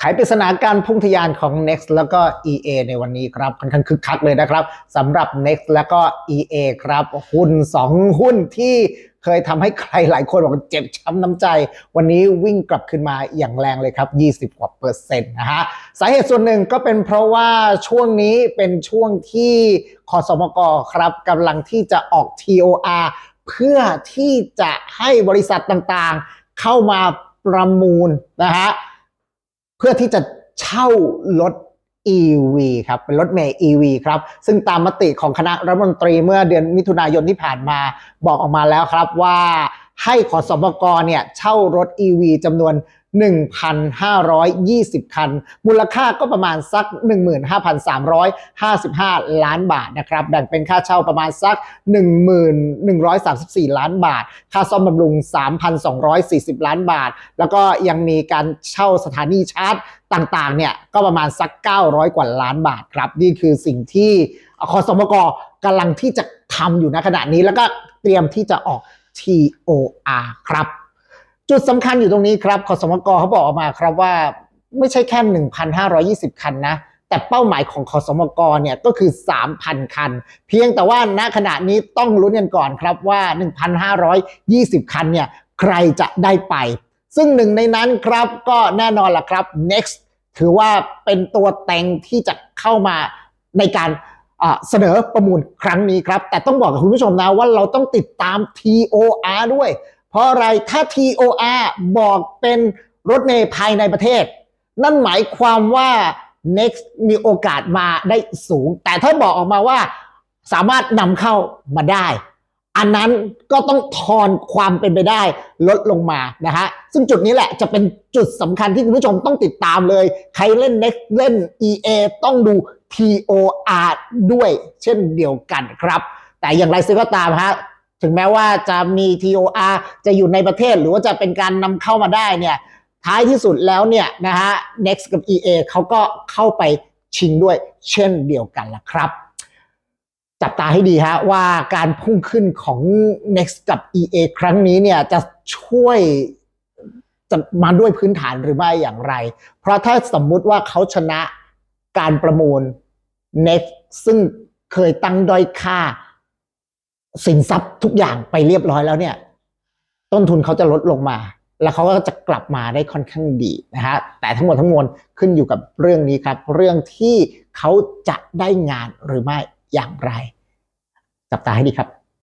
ไขปริศนาการพุ่งทะยานของ Next แล้วก็ EA ในวันนี้ครับค่อนข้างคึกคักเลยนะครับสำหรับ Next แล้วก็ EA ครับ หุ้น 2 หุ้นที่เคยทำให้ใครหลายคนบอกเจ็บช้ำน้ำใจ วันนี้วิ่งกลับขึ้นมาอย่างแรงเลยครับ 20 กว่าเปอร์เซ็นต์นะฮะสาเหตุส่วนหนึ่งก็เป็นเพราะว่าช่วงนี้เป็นช่วงที่คอสมกครับกำลังที่จะออก TOR เพื่อที่จะให้บริษัทต่างๆ เข้ามาประมูลนะฮะ เพื่อที่จะเช่ารถ EV ครับเป็นรถเมล์ EV ครับ ซึ่งตามมติของคณะรัฐมนตรีเมื่อเดือนมิถุนายนที่ผ่านมาบอกออกมาแล้วครับว่า ให้ขอสมกเนี่ยเช่ารถ EV จำนวน 1,520 คัน มูลค่าก็ประมาณสัก 15,355 ล้านบาทนะครับ แบ่งเป็นค่าเช่าประมาณสัก 1,134 ล้านบาท ค่าซ่อมบำรุง 3,240 ล้านบาท แล้วก็ยังมีการเช่าสถานีชาร์จต่างๆ เนี่ยก็ประมาณสัก 900 กว่าล้านบาทครับ นี่คือสิ่งที่คอสมกกำลังที่จะทำอยู่ณขณะนี้แล้วก็เตรียมที่จะออก TOR ครับ จุดสำคัญอยู่ตรงนี้ครับคสมกเขาบอกออกมาครับว่าไม่ใช่แค่ 1,520 คันนะ แต่เป้าหมายของคสมกเนี่ยก็คือ 3,000 คัน เพียงแต่ว่าณขณะนี้ต้องลุ้นกันก่อนครับว่า 1,520 คันเนี่ยใครจะได้ไป ซึ่งหนึ่งในนั้นครับก็แน่นอนล่ะครับ next ถือว่าเป็นตัวเต็งที่จะเข้ามาในการ เสนอประมูลครั้งนี้ครับ แต่ต้องบอกกับคุณผู้ชมนะว่าเราต้องติดตาม TOR ด้วย เพราะอะไรถ้า TOR บอกเป็นรถเมล์ภายในประเทศ นั่นหมายความว่า next มีโอกาสมาได้สูง แต่ถ้าบอกออกมาว่าสามารถนำเข้ามาได้ อันนั้นก็ต้องทอนความเป็นไปได้ลดลงมานะฮะซึ่งจุดนี้แหละจะเป็นจุดสำคัญที่คุณผู้ชมต้องติดตามเลย ใครเล่น next เล่น EA ต้องดู TOR ด้วยเช่นเดียวกันครับ แต่อย่างไรซึ่งก็ตามฮะถึงแม้ว่าจะมี TOR จะอยู่ในประเทศหรือว่าจะเป็นการนำเข้ามาได้เนี่ยท้ายที่สุดแล้วเนี่ยนะฮะ Next กับ EA เขาก็เข้าไปชิงด้วยเช่นเดียวกันละครับ จับตาให้ดีฮะว่าการพุ่งขึ้นของ Next กับ EA ครั้งนี้เนี่ยจะช่วยจะมาด้วยพื้นฐานหรือไม่อย่างไร เพราะถ้าสมมุติว่าเขาชนะ การประมูล Next ซึ่งเคยตั้งด้อยค่า สินทรัพย์ทุกอย่างไปเรียบร้อยแล้วเนี่ย ต้นทุนเขาจะลดลงมา แล้วเขาก็จะกลับมาได้ค่อนข้างดีนะฮะแต่ทั้งหมดทั้งมวลขึ้นอยู่กับเรื่องนี้ครับ เรื่องที่เขาจะได้งานหรือไม่อย่างไรจับตาให้ดีครับ